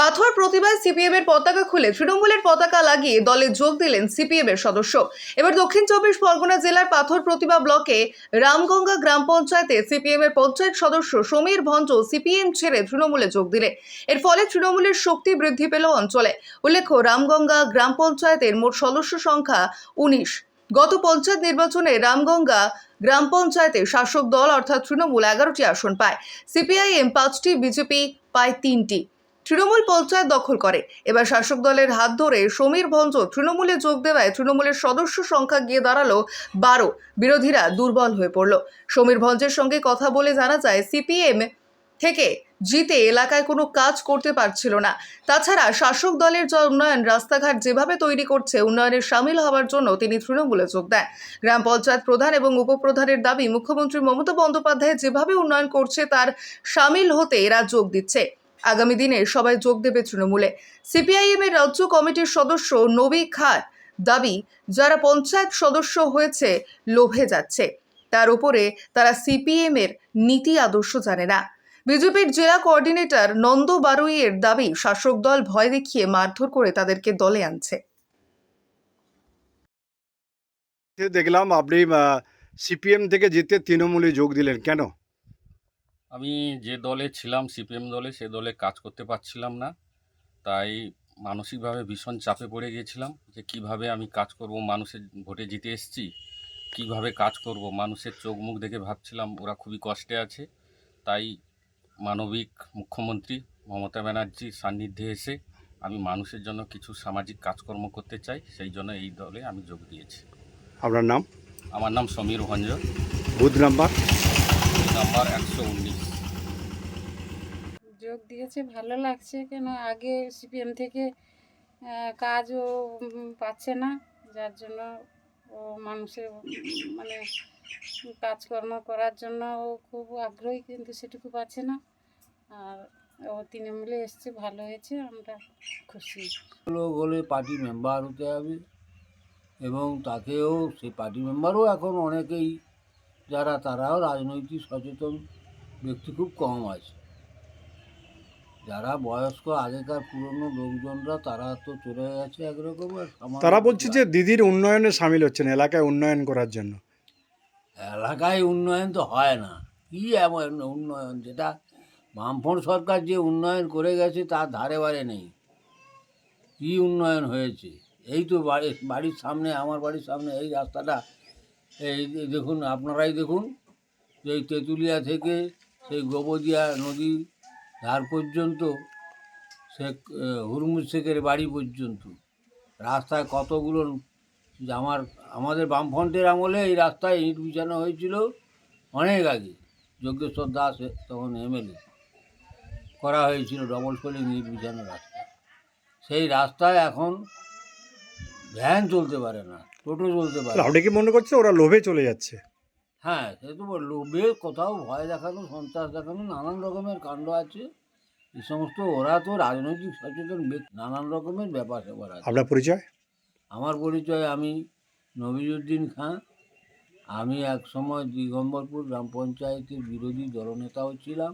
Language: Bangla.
পাথর প্রতিবাদ সিপিএম এর পতাকা খুলে তৃণমূলের পতাকা লাগিয়ে দলে যোগ দিলেন সিপিএম এর সদস্য। এবার দক্ষিণ চব্বিশ পরগনা জেলার পাথর প্রতিভা ব্লকে রামগঙ্গা গ্রাম পঞ্চায়েতে সিপিএম এর পঞ্চায়েত সদস্য সমীর ভঞ্জ সিপিএম ছেড়ে তৃণমূলে যোগ দিলে এর ফলে তৃণমূলের শক্তি বৃদ্ধি পেল অঞ্চলে। উল্লেখ্য, রামগঙ্গা গ্রাম পঞ্চায়েতের মোট সদস্য সংখ্যা উনিশ। গত পঞ্চায়েত নির্বাচনে রামগঙ্গা গ্রাম পঞ্চায়েতে শাসক দল অর্থাৎ তৃণমূল এগারোটি আসন পায়। সিপিআইএম পাঁচটি, বিজেপি পায় তিনটি। তৃণমূল পঞ্চায়েত দখল করে। এবার শাসক দলের হাত ধরে সমীর ভঞ্জ তৃণমূলে যোগ দেওয়ায় তৃণমূলের সদস্য সংখ্যা গিয়ে দাঁড়াল বারো। বিরোধীরা দুর্বল হয়ে পড়ল। সমীর ভঞ্জের সঙ্গে কথা বলে জানা যায়, সিপিএম থেকে জিতে এলাকায় কোনো কাজ করতে পারছিল না। তাছাড়া শাসক দলের যা উন্নয়ন, রাস্তাঘাট যেভাবে তৈরি করছে, উন্নয়নে সামিল হওয়ার জন্য তিনি তৃণমূলে যোগ দেন। গ্রাম পঞ্চায়েত প্রধান এবং উপপ্রধানের দাবি, মুখ্যমন্ত্রী মমতা বন্দ্যোপাধ্যায় যেভাবে উন্নয়ন করছে, তার সামিল হতে এরা যোগ দিচ্ছে। আগামী দিনে সবাই যোগ দেবে তৃণমূলে। সিপিআইএম এর রাজ্য কমিটির সদস্য নবী খান দাবি, যারা পঞ্চায়েত সদস্য হয়েছে, লোভে যাচ্ছে। তার উপরে তারা সিপিএম এর নীতি আদর্শ জানে না। বিজেপির জেলা কোঅর্ডিনেটর নন্দ বারুইয়ের দাবি, শাসক দল ভয় দেখিয়ে মারধর করে তাদেরকে দলে আনছে। দেখলাম আপনি সিপিএম থেকে জিতে তৃণমূলে যোগ দিলেন। কেন? আমি যে দলে ছিলাম সিপিএম দলে সে দলে কাজ করতে পারছিলাম না। তাই মানসিকভাবে ভীষণ চাপে পড়ে গিয়েছিলাম যে কীভাবে আমি কাজ করব মানুষের ভোটে জিতে এসেছি কীভাবে কাজ করব মানুষের চোখ মুখ দেখে ভাবছিলাম ওরা খুবই কষ্টে আছে। তাই মানবিক মুখ্যমন্ত্রী মমতা ব্যানার্জির সান্নিধ্যে এসে আমি মানুষের জন্য কিছু সামাজিক কাজকর্ম করতে চাই সেই জন্য এই দলে আমি যোগ দিয়েছি। আপনার নাম? আমার নাম Samir Bhanj. Booth number? Number একশো উনিশ। যোগ দিয়েছে ভালো লাগছে কেন? আগে সিপিএম থেকে কাজও পাচ্ছে না যার জন্য ও মানুষের মানে কাজকর্ম করার জন্য ও খুব আগ্রহী কিন্তু সেটুকু পাচ্ছে না। আর ও তৃণমূলে এসছে ভালো হয়েছে আমরা খুশি। লোক হলে পার্টি মেম্বার হতে হবে এবং তাকেও সেই পার্টি মেম্বারও এখন অনেকেই যারা তারাও রাজনৈতিক সচেতন ব্যক্তি খুব কম আছে। যারা বয়স্ক আগেকার পুরনো লোকজনরা তারা তো চলে গেছে একরকম তারা বলছে যে দিদির উন্নয়নে সামিল হচ্ছেন এলাকায় উন্নয়ন করার জন্য। এলাকায় উন্নয়ন তো হয় না। কী এমন উন্নয়ন? যেটা বামফ্রন্ট সরকার যে উন্নয়ন করে গেছে তার ধারে বারে নেই। কী উন্নয়ন হয়েছে? এই তো বাড়ি বাড়ির সামনে আমার বাড়ির সামনে এই রাস্তাটা এই দেখুন, আপনারাই দেখুন এই তেঁতুলিয়া থেকে সেই গোবদিয়া নদী ধার পর্যন্ত শেখ হুরমুজ শেখের বাড়ি পর্যন্ত। রাস্তায় কতগুলো আমার আমাদের বামফ্রন্টের আমলে এই রাস্তায় ইট বিছানো হয়েছিল অনেক আগে। যজ্ঞেশ্বর দাস তখন এমএলএ করা হয়েছিল ডবল সোলিং ইট বিছানো রাস্তা। সেই রাস্তায় এখন ভ্যান চলতে পারে না। টোটো চলতে পারে। আপনি কি মনে করছে? ওরা লোভে চলে যাচ্ছে। হ্যাঁ সে তো লোভে কোথাও ভয় দেখানো সন্ত্রাস দেখানো নানান রকমের কাণ্ড আছে। এই সমস্ত ওরা তো রাজনৈতিক সচেতন নানান রকমের ব্যাপার স্যাপার আছে। আপনার পরিচয়? আমার পরিচয় আমি নবিজুদ্দিন খাঁ। আমি এক সময় দিগম্বরপুর গ্রাম পঞ্চায়েতের বিরোধী দলনেতাও ছিলাম।